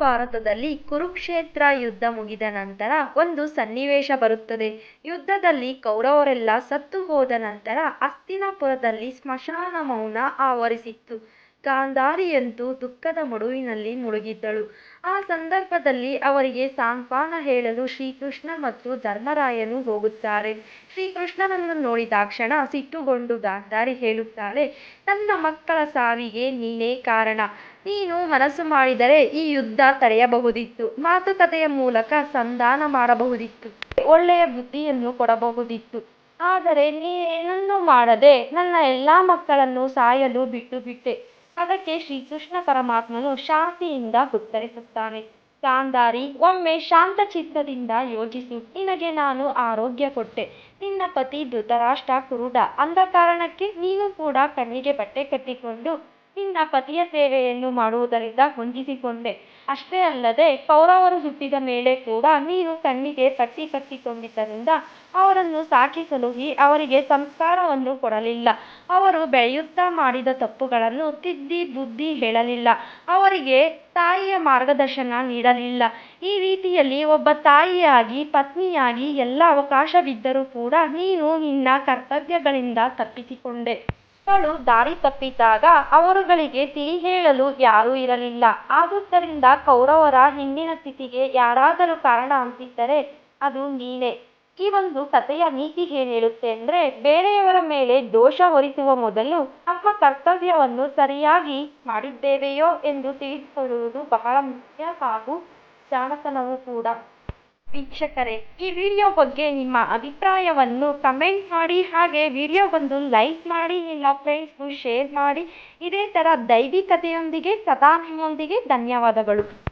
ಮಹಾಭಾರತದಲ್ಲಿ ಕುರುಕ್ಷೇತ್ರ ಯುದ್ಧ ಮುಗಿದ ನಂತರ ಒಂದು ಸನ್ನಿವೇಶ ಬರುತ್ತದೆ. ಯುದ್ಧದಲ್ಲಿ ಕೌರವರೆಲ್ಲ ಸತ್ತು ಹೋದ ನಂತರ ಹಸ್ತಿನಾಪುರದಲ್ಲಿ ಸ್ಮಶಾನ ಮೌನ ಆವರಿಸಿತ್ತು. ಗಾಂಧಾರಿಯಂತೂ ದುಃಖದ ಮಡುವಿನಲ್ಲಿ ಮುಳುಗಿದ್ದಳು. ಆ ಸಂದರ್ಭದಲ್ಲಿ ಅವರಿಗೆ ಸಾಂತ್ವನ ಹೇಳಲು ಶ್ರೀಕೃಷ್ಣ ಮತ್ತು ಧರ್ಮರಾಯನು ಹೋಗುತ್ತಾರೆ. ಶ್ರೀಕೃಷ್ಣನನ್ನು ನೋಡಿದಾಕ್ಷಣ ಸಿಟ್ಟುಗೊಂಡು ಗಾಂಧಾರಿ ಹೇಳುತ್ತಾಳೆ, ನನ್ನ ಮಕ್ಕಳ ಸಾವಿಗೆ ನೀನೇ ಕಾರಣ. ನೀನು ಮನಸ್ಸು ಮಾಡಿದರೆ ಈ ಯುದ್ಧ ತಡೆಯಬಹುದಿತ್ತು. ಮಾತುಕತೆಯ ಮೂಲಕ ಸಂಧಾನ ಮಾಡಬಹುದಿತ್ತು. ಒಳ್ಳೆಯ ಬುದ್ಧಿಯನ್ನು ಕೊಡಬಹುದಿತ್ತು. ಆದರೆ ನೀನೇನನ್ನೂ ಮಾಡದೆ ನನ್ನ ಎಲ್ಲಾ ಮಕ್ಕಳನ್ನು ಸಾಯಲು ಬಿಟ್ಟುಬಿಟ್ಟೆ. ಅದಕ್ಕೆ ಶ್ರೀಕೃಷ್ಣ ಪರಮಾತ್ಮನು ಶಾಂತಿಯಿಂದ ಉತ್ತರಿಸುತ್ತಾನೆ. ಗಾಂಧಾರಿ ಒಮ್ಮೆ ಶಾಂತ ಚಿತ್ತದಿಂದ ಯೋಚಿಸು. ನಿನಗೆ ನಾನು ಆರೋಗ್ಯ ಕೊಟ್ಟೆ. ನಿನ್ನ ಪತಿ ಧೃತರಾಷ್ಟ್ರ ಕುರುಡ. ಅಂದ ಕಾರಣಕ್ಕೆ ನೀನು ಕೂಡ ಕಣ್ಣಿಗೆ ಬಟ್ಟೆ ಕಟ್ಟಿಕೊಂಡು ನಿನ್ನ ಪತಿಯ ಸೇವೆಯನ್ನು ಮಾಡುವುದರಿಂದ ಹೊಂದಿಸಿಕೊಂಡೆ. ಅಷ್ಟೇ ಅಲ್ಲದೆ ಕೌರವರು ಸುತ್ತಿದ ಮೇಲೆ ಕೂಡ ನೀನು ಕಣ್ಣಿಗೆ ಕಟ್ಟಿ ಕಟ್ಟಿಕೊಂಡಿದ್ದರಿಂದ ಅವರನ್ನು ಸಾಕಿಸಲು ಅವರಿಗೆ ಸಂಸ್ಕಾರವನ್ನು ಕೊಡಲಿಲ್ಲ. ಅವರು ಬೆಳೆಯುತ್ತಾ ಮಾಡಿದ ತಪ್ಪುಗಳನ್ನು ತಿದ್ದಿ ಬುದ್ಧಿ ಹೇಳಲಿಲ್ಲ. ಅವರಿಗೆ ತಾಯಿಯ ಮಾರ್ಗದರ್ಶನ ನೀಡಲಿಲ್ಲ. ಈ ರೀತಿಯಲ್ಲಿ ಒಬ್ಬ ತಾಯಿಯಾಗಿ, ಪತ್ನಿಯಾಗಿ ಎಲ್ಲ ಅವಕಾಶವಿದ್ದರೂ ಕೂಡ ನೀನು ನಿನ್ನ ಕರ್ತವ್ಯಗಳಿಂದ ತಪ್ಪಿಸಿಕೊಂಡೆ. ಮಕ್ಕಳು ದಾರಿ ತಪ್ಪಿದಾಗ ಅವರುಗಳಿಗೆ ತಿಳಿ ಹೇಳಲು ಯಾರೂ ಇರಲಿಲ್ಲ. ಆದುದರಿಂದ ಕೌರವರ ಹಿಂದಿನ ಸ್ಥಿತಿಗೆ ಯಾರಾದರೂ ಕಾರಣ ಅಂತಿದ್ದರೆ ಅದು ನೀನೇ. ಈ ಒಂದು ಕಥೆಯ ನೀತಿ ಏನ್ ಹೇಳುತ್ತೆ ಅಂದ್ರೆ ಬೇರೆಯವರ ಮೇಲೆ ದೋಷ ಹೊರಿಸುವ ಮೊದಲು ನಮ್ಮ ಕರ್ತವ್ಯವನ್ನು ಸರಿಯಾಗಿ ಮಾಡಿದ್ದೇವೆಯೋ ಎಂದು ತಿಳಿದುಕೊಳ್ಳುವುದು ಬಹಳ ಮುಖ್ಯ ಹಾಗೂ ಜಾಣತನವೂ ಕೂಡ. ವೀಕ್ಷಕರೇ, ಈ ವಿಡಿಯೋ ಬಗ್ಗೆ ನಿಮ್ಮ ಅಭಿಪ್ರಾಯವನ್ನು ಕಮೆಂಟ್ ಮಾಡಿ, ಹಾಗೆ ವಿಡಿಯೋಗೊಂದು ಲೈಕ್ ಮಾಡಿ, ನಿಮ್ಮ ಫ್ರೆಂಡ್ಸ್ಗೂ ಶೇರ್ ಮಾಡಿ. ಇದೇ ಥರ ದೈವಿಕತೆಯೊಂದಿಗೆ, ಸದಾ ನಿಮ್ಮೊಂದಿಗೆ ಧನ್ಯವಾದಗಳು.